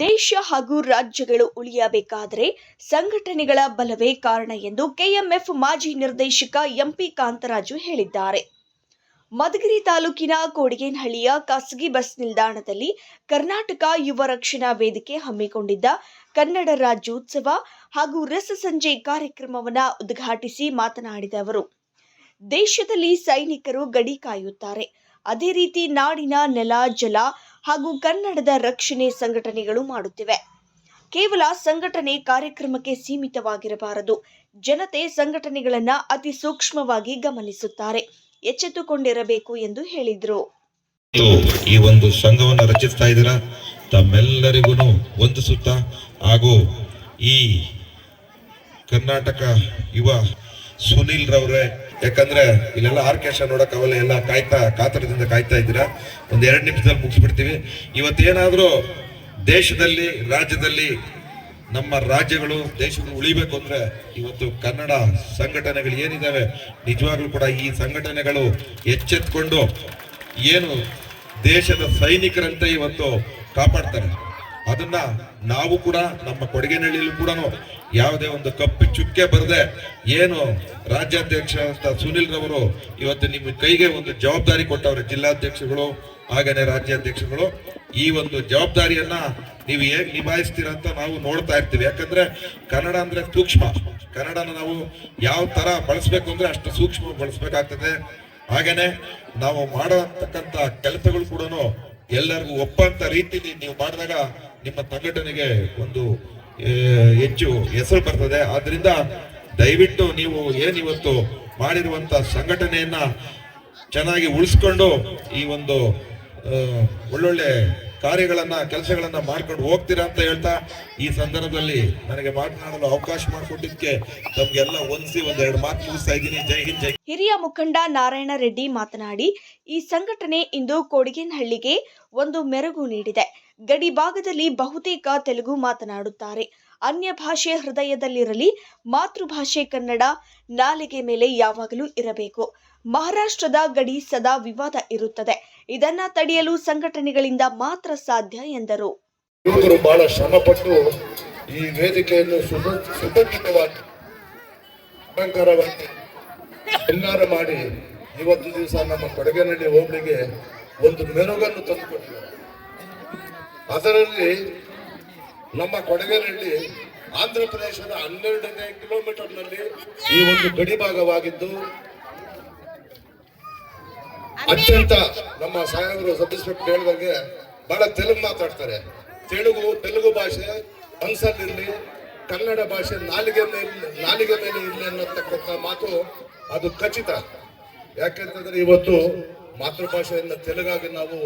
ದೇಶ ಹಾಗೂ ರಾಜ್ಯಗಳು ಉಳಿಯಬೇಕಾದರೆ ಸಂಘಟನೆಗಳ ಬಲವೇ ಕಾರಣ ಎಂದು ಕೆಎಂಎಫ್ ಮಾಜಿ ನಿರ್ದೇಶಕ ಎಂಪಿ ಕಾಂತರಾಜು ಹೇಳಿದ್ದಾರೆ. ಮಧುಗಿರಿ ತಾಲೂಕಿನ ಕೋಡಿಗೇನಹಳ್ಳಿಯ ಖಾಸಗಿ ಬಸ್ ನಿಲ್ದಾಣದಲ್ಲಿ ಕರ್ನಾಟಕ ಯುವ ರಕ್ಷಣಾ ವೇದಿಕೆ ಹಮ್ಮಿಕೊಂಡಿದ್ದ ಕನ್ನಡ ರಾಜ್ಯೋತ್ಸವ ಹಾಗೂ ರಸ ಸಂಜೆ ಕಾರ್ಯಕ್ರಮವನ್ನು ಉದ್ಘಾಟಿಸಿ ಮಾತನಾಡಿದ ಅವರು, ದೇಶದಲ್ಲಿ ಸೈನಿಕರು ಗಡಿ ಕಾಯುತ್ತಾರೆ. ಅದೇ ರೀತಿ ನಾಡಿನ ನೆಲ, ಜಲ ಹಾಗೂ ಕನ್ನಡದ ರಕ್ಷಣೆ ಸಂಘಟನೆಗಳು ಮಾಡುತ್ತಿವೆ. ಕೇವಲ ಸಂಘಟನೆ ಕಾರ್ಯಕ್ರಮಕ್ಕೆ ಸೀಮಿತವಾಗಿರಬಾರದು. ಜನತೆ ಸಂಘಟನೆಗಳನ್ನ ಅತಿ ಸೂಕ್ಷ್ಮವಾಗಿ ಗಮನಿಸುತ್ತಾರೆ. ಎಚ್ಚೆತ್ತುಕೊಂಡಿರಬೇಕು ಎಂದು ಹೇಳಿದರು. ಈ ಒಂದು ಸಂಘವನ್ನು ರಚಿಸ್ತಾ ಇದ್ದೀರಾ? ತಮ್ಮೆಲ್ಲರಿಗೂ ವಂದಿಸುತ್ತಾ ಹಾಗೂ ಈ ಕರ್ನಾಟಕ ಯುವ ಸುನಿಲ್ ರವ್ರೆ ಯಾಕಂದ್ರೆ ಇಲ್ಲೆಲ್ಲ ಆರ್ಕೆಸ್ಟ್ರಾ ನೋಡಕ್ ಅವೆಲ್ಲ ಎಲ್ಲ ಕಾಯ್ತಾ, ಕಾತರದಿಂದ ಕಾಯ್ತಾ ಇದ್ದೀರಾ? ಒಂದು ಎರಡು ನಿಮಿಷದಲ್ಲಿ ಮುಗಿಸ್ಬಿಡ್ತೀವಿ. ಏನಾದರೂ ದೇಶದಲ್ಲಿ, ರಾಜ್ಯದಲ್ಲಿ ನಮ್ಮ ರಾಜ್ಯಗಳು, ದೇಶಗಳು ಉಳಿಬೇಕು ಅಂದ್ರೆ ಇವತ್ತು ಕನ್ನಡ ಸಂಘಟನೆಗಳು ಏನಿದಾವೆ, ನಿಜವಾಗ್ಲೂ ಕೂಡ ಈ ಸಂಘಟನೆಗಳು ಎಚ್ಚೆತ್ಕೊಂಡು ಏನು ದೇಶದ ಸೈನಿಕರಂತೆ ಇವತ್ತು ಕಾಪಾಡ್ತಾರೆ. ಅದನ್ನ ನಾವು ಕೂಡ ನಮ್ಮ ಕೊಡಗೇನಹಳ್ಳಿಯಲ್ಲೂ ಕೂಡ ಯಾವುದೇ ಒಂದು ಕಪ್ಪು ಚುಕ್ಕೆ ಬರದೆ ಏನು ರಾಜ್ಯಾಧ್ಯಕ್ಷ ಅಂತ ಸುನಿಲ್ ರವರು ಇವತ್ತು ನಿಮ್ಮ ಕೈಗೆ ಒಂದು ಜವಾಬ್ದಾರಿ ಕೊಟ್ಟವ್ರೆ ಜಿಲ್ಲಾಧ್ಯಕ್ಷಗಳು, ಹಾಗೇನೆ ರಾಜ್ಯಾಧ್ಯಕ್ಷಗಳು. ಈ ಒಂದು ಜವಾಬ್ದಾರಿಯನ್ನ ನೀವು ಹೇಗೆ ನಿಭಾಯಿಸ್ತೀರಾ ಅಂತ ನಾವು ನೋಡ್ತಾ ಇರ್ತೀವಿ. ಯಾಕಂದ್ರೆ ಕನ್ನಡ ಅಂದ್ರೆ ಸೂಕ್ಷ್ಮ. ಕನ್ನಡನ ನಾವು ಯಾವ ತರ ಬಳಸ್ಬೇಕು ಅಂದ್ರೆ ಅಷ್ಟು ಸೂಕ್ಷ್ಮ ಬಳಸ್ಬೇಕಾಗ್ತದೆ. ಹಾಗೇನೆ ನಾವು ಮಾಡತಕ್ಕಂತ ಕೆಲಸಗಳು ಕೂಡ ಎಲ್ಲರಿಗೂ ಒಪ್ಪಂತ ರೀತಿಯಲ್ಲಿ ನೀವು ಮಾಡಿದಾಗ ನಿಮ್ಮ ಸಂಘಟನೆಗೆ ಒಂದು ಹೆಚ್ಚು ಹೆಸರು ಬರ್ತದೆ. ಆದ್ರಿಂದ ದಯವಿಟ್ಟು ನೀವು ಏನಿವತ್ತು ಮಾಡಿರುವಂತ ಸಂಘಟನೆಯನ್ನ ಚೆನ್ನಾಗಿ ಉಳಿಸ್ಕೊಂಡು ಈ ಒಂದು ಒಳ್ಳೊಳ್ಳೆ ಕಾರ್ಯಗಳನ್ನ, ಕೆಲಸಗಳನ್ನ ಮಾಡ್ಕೊಂಡು ಹೋಗ್ತೀರಾ ಅಂತ ಹೇಳ್ತಾ, ಈ ಸಂದರ್ಭದಲ್ಲಿ ನನಗೆ ಮಾತನಾಡಲು ಅವಕಾಶ ಮಾಡಿಕೊಟ್ಟಿದ್ದಕ್ಕೆ ತಮ್ಗೆಲ್ಲ ಒಂದ್ಸಿ ಒಂದೆರಡು ಮಾತು ಮುಗಿಸ್ತಾ ಇದ್ದೀನಿ. ಜೈ ಹಿಂದ್, ಜೈ ಹಿರಿಯ ಮುಖಂಡ ನಾರಾಯಣ ರೆಡ್ಡಿ ಮಾತನಾಡಿ, ಈ ಸಂಘಟನೆ ಇಂದು ಕೊಡಿಗೇನಹಳ್ಳಿಗೆ ಒಂದು ಮೆರುಗು ನೀಡಿದೆ. ಗಡಿ ಭಾಗದಲ್ಲಿ ಬಹುತೇಕ ತೆಲುಗು ಮಾತನಾಡುತ್ತಾರೆ. ಅನ್ಯ ಭಾಷೆ ಹೃದಯದಲ್ಲಿರಲಿ, ಮಾತೃಭಾಷೆ ಕನ್ನಡ ನಾಲಿಗೆ ಮೇಲೆ ಯಾವಾಗಲೂ ಇರಬೇಕು. ಮಹಾರಾಷ್ಟ್ರದ ಗಡಿ ಸದಾ ವಿವಾದ ಇರುತ್ತದೆ. ಇದನ್ನ ತಡೆಯಲು ಸಂಘಟನೆಗಳಿಂದ ಮಾತ್ರ ಸಾಧ್ಯ ಎಂದರು. ಬಹಳ ಶ್ರಮಪಟ್ಟು ಈ ವೇದಿಕೆಯನ್ನು ಸುಸ, ಸುಸಜ್ಜಿತವಾಗಿ ಅಲಂಕಾರವಾಗಿ ಶೃಂಗಾರ ಮಾಡಿ ಇವತ್ತು ದಿವಸ ನಮ್ಮ ಕೊಡಗೇನಹಳ್ಳಿ ಹೋಬಳಿಗೆ ಒಂದು ಮೆರುಗನ್ನು ತಂದುಕೊಟ್ಟಿದ್ದಾರೆ. ಅದರಲ್ಲಿ ನಮ್ಮ ಕೊಡಗೇನಹಳ್ಳಿ ಆಂಧ್ರ ಪ್ರದೇಶದ ಹನ್ನೆರಡನೇ ಕಿಲೋಮೀಟರ್ನಲ್ಲಿ ಈ ಒಂದು ಗಡಿ ಭಾಗವಾಗಿದ್ದು, ಅತ್ಯಂತ ನಮ್ಮ ಸಾಹೇಬರು ಸಬ್ ಇನ್ಸ್ಪೆಕ್ಟರ್ ಹೇಳಿದಂಗೆ ಬಹಳ ತೆಲುಗು ಮಾತಾಡ್ತಾರೆ. ತೆಲುಗು ತೆಲುಗು ಭಾಷೆ ಮನಸ್ಸಲ್ಲಿರಲಿ ಕನ್ನಡ ಭಾಷೆ ನಾಲಿಗೆ ಮೇಲೆ ನಾಲಿಗೆ ಮೇಲೆ ಇರಲಿ ಅನ್ನತಕ್ಕಂಥ ಮಾತು ಅದು ಖಚಿತ. ಯಾಕೆಂತಂದ್ರೆ ಇವತ್ತು ಮಾತೃಭಾಷೆಯನ್ನು ತೆಲುಗಾಗಿ ನಾವು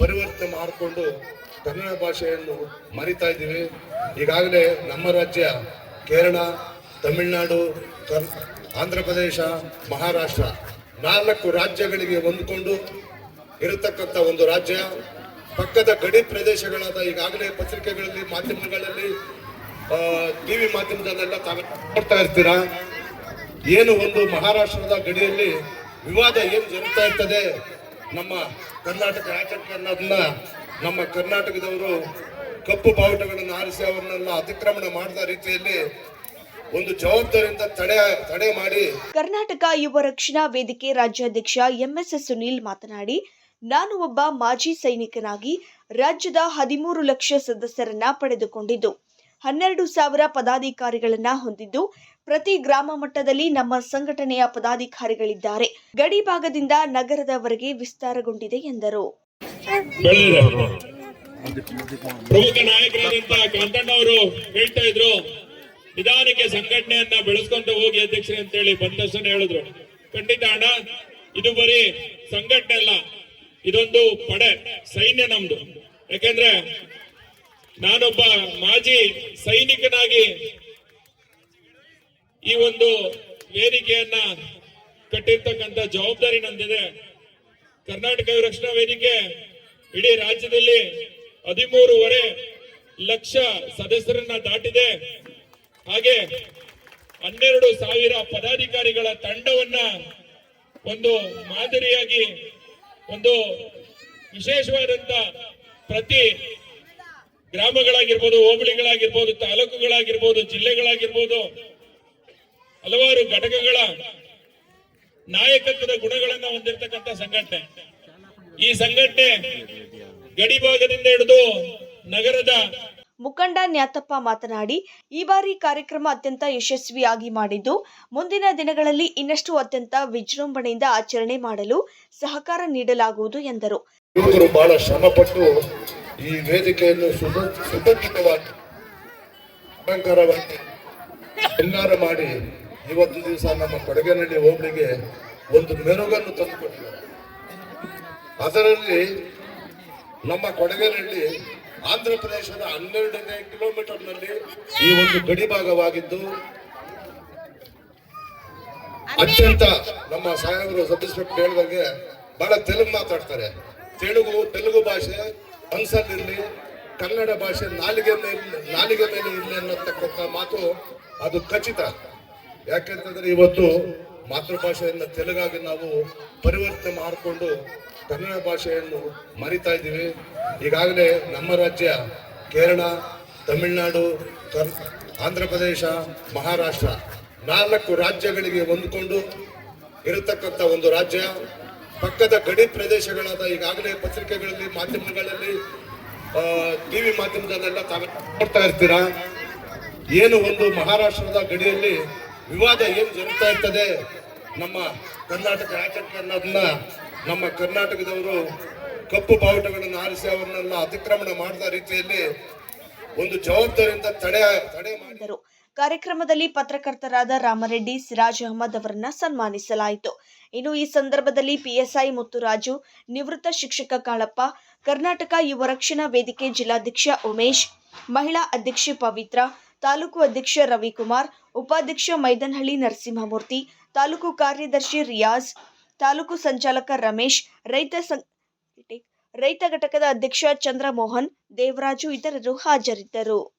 ಪರಿವರ್ತನೆ ಮಾಡಿಕೊಂಡು ಕನ್ನಡ ಭಾಷೆಯನ್ನು ಮರಿತಾ ಇದ್ದೀವಿ. ಈಗಾಗಲೇ ನಮ್ಮ ರಾಜ್ಯ ಕೇರಳ, ತಮಿಳುನಾಡು, ಕರ್, ಆಂಧ್ರ ಪ್ರದೇಶ, ಮಹಾರಾಷ್ಟ್ರ ನಾಲ್ಕು ರಾಜ್ಯಗಳಿಗೆ ಹೊಂದಿಕೊಂಡು ಇರತಕ್ಕಂಥ ಒಂದು ರಾಜ್ಯ. ಪಕ್ಕದ ಗಡಿ ಪ್ರದೇಶಗಳಾದ ಈಗಾಗಲೇ ಪತ್ರಿಕೆಗಳಲ್ಲಿ, ಮಾಧ್ಯಮಗಳಲ್ಲಿ ಟಿ ವಿ ಮಾಧ್ಯಮದಲ್ಲೆಲ್ಲ ತಾವು ನೋಡ್ತಾ ಇರ್ತೀರಾ? ಏನು ಒಂದು ಮಹಾರಾಷ್ಟ್ರದ ಗಡಿಯಲ್ಲಿ ವಿವಾದ ಏನು ಜರುಗ್ತಾ ಇರ್ತದೆ? ನಮ್ಮ ಕರ್ನಾಟಕ ಆಚರಣೆ ಅನ್ನೋದನ್ನ ನಮ್ಮ ಕರ್ನಾಟಕದವರು ಕಪ್ಪು ಬಾವುಟಗಳನ್ನು ಆರಿಸಿ ಅವರನ್ನೆಲ್ಲ ಅತಿಕ್ರಮಣ ಮಾಡಿದ ರೀತಿಯಲ್ಲಿ ಒಂದು ಜವಾಬ್ದಾರಿಯಿಂದ ತಡೆ ತಡೆ ಮಾಡಿ ಕರ್ನಾಟಕ ಯುವ ರಕ್ಷಣಾ ವೇದಿಕೆ ರಾಜ್ಯಾಧ್ಯಕ್ಷ ಎಂಎಸ್ ಸುನೀಲ್ ಮಾತನಾಡಿ, ನಾನು ಒಬ್ಬ ಮಾಜಿ ಸೈನಿಕನಾಗಿ ರಾಜ್ಯದ ಹದಿಮೂರು ಲಕ್ಷ ಸದಸ್ಯರನ್ನ ಪಡೆದುಕೊಂಡಿದ್ದು, ಹನ್ನೆರಡು ಸಾವಿರ ಪದಾಧಿಕಾರಿಗಳನ್ನ ಹೊಂದಿದ್ದು ಪ್ರತಿ ಗ್ರಾಮ ಮಟ್ಟದಲ್ಲಿ ನಮ್ಮ ಸಂಘಟನೆಯ ಪದಾಧಿಕಾರಿಗಳಿದ್ದಾರೆ. ಗಡಿ ಭಾಗದಿಂದ ನಗರದವರೆಗೆ ವಿಸ್ತಾರಗೊಂಡಿದೆ ಎಂದರು. ಪ್ರಮುಖ ಹೇಳ್ತಾ ಇದ್ರು, ನಿಧಾನಕ್ಕೆ ಸಂಘಟನೆಯನ್ನ ಬೆಳೆಸ್ಕೊಂತ ಹೋಗಿ ಅಧ್ಯಕ್ಷರೇ ಅಂತ ಹೇಳಿ ಬಂದ ತಕ್ಷಣ ಹೇಳಿದ್ರು. ಖಂಡಿತ ಅಣ್ಣ, ಇದು ಬರೀ ಸಂಘಟನೆ ಅಲ್ಲ, ಇದೊಂದು ಪಡೆ, ಸೈನ್ಯ ನಮ್ದು. ಯಾಕೆಂದ್ರೆ ನಾನೊಬ್ಬ ಮಾಜಿ ಸೈನಿಕನಾಗಿ ಈ ಒಂದು ವೇದಿಕೆಯನ್ನ ಕಟ್ಟಿರ್ತಕ್ಕಂಥ ಜವಾಬ್ದಾರಿ ನಂದಿದೆ. ಕರ್ನಾಟಕ ರಕ್ಷಣಾ ವೇದಿಕೆ ಇಡೀ ರಾಜ್ಯದಲ್ಲಿ ಹದಿಮೂರುವರೆ ಲಕ್ಷ ಸದಸ್ಯರನ್ನ ದಾಟಿದೆ. ಹಾಗೆ ಹನ್ನೆರಡು ಸಾವಿರ ಪದಾಧಿಕಾರಿಗಳ ತಂಡವನ್ನ ಒಂದು ಮಾದರಿಯಾಗಿ, ಒಂದು ವಿಶೇಷವಾದಂತ ಪ್ರತಿ ಗ್ರಾಮಗಳಾಗಿರ್ಬೋದು, ಹೋಬಳಿಗಳಾಗಿರ್ಬೋದು, ತಾಲೂಕುಗಳಾಗಿರ್ಬೋದು, ಜಿಲ್ಲೆಗಳಾಗಿರ್ಬೋದು ಹಲವಾರು ಘಟಕಗಳ ನಾಯಕತ್ವದ ಗುಣಗಳನ್ನು ಹೊಂದಿರತಕ್ಕಂತ ಸಂಘಟನೆ. ಈ ಸಂಘಟನೆ ಗಡಿ ಭಾಗದಿಂದ ಹಿಡಿದು ನಗರದ ಮುಖಂಡ ನ್ಯಾತಪ್ಪ ಮಾತನಾಡಿ ಈ ಬಾರಿ ಕಾರ್ಯಕ್ರಮ ಅತ್ಯಂತ ಯಶಸ್ವಿಯಾಗಿ ಮಾಡಿದ್ದು ಮುಂದಿನ ದಿನಗಳಲ್ಲಿ ಇನ್ನಷ್ಟು ಅತ್ಯಂತ ವಿಜೃಂಭಣೆಯಿಂದ ಆಚರಣೆ ಮಾಡಲು ಸಹಕಾರ ನೀಡಲಾಗುವುದು ಎಂದರು. ಯುವಕರು ಬಹಳ ಶ್ರಮಪಟ್ಟು ಈ ವೇದಿಕೆಯನ್ನು ಸುಸಜ್ಜಿತವಾಗಿ ಅಲಂಕಾರವಾಗಿ ಮಾಡಿ ಇವತ್ತು ದಿವಸ ನಮ್ಮ ಕೊಡಗನಹಳ್ಳಿ ಹೋಬಳಿಗೆ ಒಂದು ಮೆರುಗನ್ನು ತಂದುಕೊಟ್ಟಿದ್ದಾರೆ. ಅದರಲ್ಲಿ ನಮ್ಮ ಕೊಡಗನಹಳ್ಳಿ ಆಂಧ್ರ ಪ್ರದೇಶದ ಹನ್ನೆರಡನೇ ಕಿಲೋಮೀಟರ್ನಲ್ಲಿ ಈ ಒಂದು ಗಡಿ ಭಾಗವಾಗಿದ್ದು, ಅತ್ಯಂತ ನಮ್ಮ ಸಾಹೇಬರು ಸಬ್ ಹೇಳಿದಂಗೆ ಬಹಳ ತೆಲುಗು ಮಾತಾಡ್ತಾರೆ. ತೆಲುಗು ತೆಲುಗು ಭಾಷೆ ಮನಸ್ಸಲ್ಲಿರಲಿ ಕನ್ನಡ ಭಾಷೆ ನಾಲಿಗೆ ಮೇಲೆ ನಾಲಿಗೆ ಮೇಲೆ ಇರಲಿ ಅನ್ನತಕ್ಕಂಥ ಮಾತು ಅದು ಖಚಿತ. ಯಾಕೆಂತಂದ್ರೆ ಇವತ್ತು ಮಾತೃಭಾಷೆಯನ್ನ ತೆಲುಗಾಗಿ ನಾವು ಪರಿವರ್ತನೆ ಮಾಡಿಕೊಂಡು ಕನ್ನಡ ಭಾಷೆಯನ್ನು ಮರಿತಾ ಇದ್ದೀವಿ. ಈಗಾಗಲೇ ನಮ್ಮ ರಾಜ್ಯ ಕೇರಳ, ತಮಿಳುನಾಡು, ಕರ್, ಆಂಧ್ರ ಪ್ರದೇಶ, ಮಹಾರಾಷ್ಟ್ರ ನಾಲ್ಕು ರಾಜ್ಯಗಳಿಗೆ ಹೊಂದಿಕೊಂಡು ಇರತಕ್ಕಂಥ ಒಂದು ರಾಜ್ಯ. ಪಕ್ಕದ ಗಡಿ ಪ್ರದೇಶಗಳಾದ ಈಗಾಗಲೇ ಪತ್ರಿಕೆಗಳಲ್ಲಿ, ಮಾಧ್ಯಮಗಳಲ್ಲಿ ಟಿ ವಿ ಮಾಧ್ಯಮದಲ್ಲೆಲ್ಲ ತಾವೆ ನೋಡ್ತಾ ಇರ್ತೀರಾ? ಏನು ಒಂದು ಮಹಾರಾಷ್ಟ್ರದ ಗಡಿಯಲ್ಲಿ ವಿವಾದ ಏನು ಜರುಗ್ತಾ ಇರ್ತದೆ? ನಮ್ಮ ಕರ್ನಾಟಕ ರಾಜ್ಯಕ್ಕೆ ಅನ್ನೋದನ್ನ ನಮ್ಮ ಕರ್ನಾಟಕದವರು ಕಪ್ಪು ಬಾವುಟಗಳನ್ನು ಆರಿಸಿ ಅವರನ್ನೆಲ್ಲ ಅತಿಕ್ರಮಣ ಮಾಡಿದ ರೀತಿಯಲ್ಲಿ ಒಂದು ಜವಾಬ್ದಾರಿಯಿಂದ ತಡೆ ತಡೆ ಮಾಡಿದರು ಕಾರ್ಯಕ್ರಮದಲ್ಲಿ ಪತ್ರಕರ್ತರಾದ ರಾಮರೆಡ್ಡಿ, ಸಿರಾಜ್ ಅಹಮದ್ ಅವರನ್ನ ಸನ್ಮಾನಿಸಲಾಯಿತು. ಇನ್ನು ಈ ಸಂದರ್ಭದಲ್ಲಿ ಪಿಎಸ್ಐ ಮುತ್ತುರಾಜು, ನಿವೃತ್ತ ಶಿಕ್ಷಕ ಕಾಳಪ್ಪ, ಕರ್ನಾಟಕ ಯುವ ರಕ್ಷಣಾ ವೇದಿಕೆ ಜಿಲ್ಲಾಧ್ಯಕ್ಷ ಉಮೇಶ್, ಮಹಿಳಾ ಅಧ್ಯಕ್ಷೆ ಪವಿತ್ರ ತಾಲೂಕು ಅಧ್ಯಕ್ಷ ರವಿಕುಮಾರ್, ಉಪಾಧ್ಯಕ್ಷ ಮೈದನಹಳ್ಳಿ ನರಸಿಂಹಮೂರ್ತಿ, ತಾಲೂಕು ಕಾರ್ಯದರ್ಶಿ ರಿಯಾಜ್, ತಾಲೂಕು ಸಂಚಾಲಕ ರಮೇಶ್, ರೈತ ಸಂ- ರೈತ ಘಟಕದ ಅಧ್ಯಕ್ಷ ಚಂದ್ರಮೋಹನ್, ದೇವರಾಜು ಇತರರು ಹಾಜರಿದ್ದರು.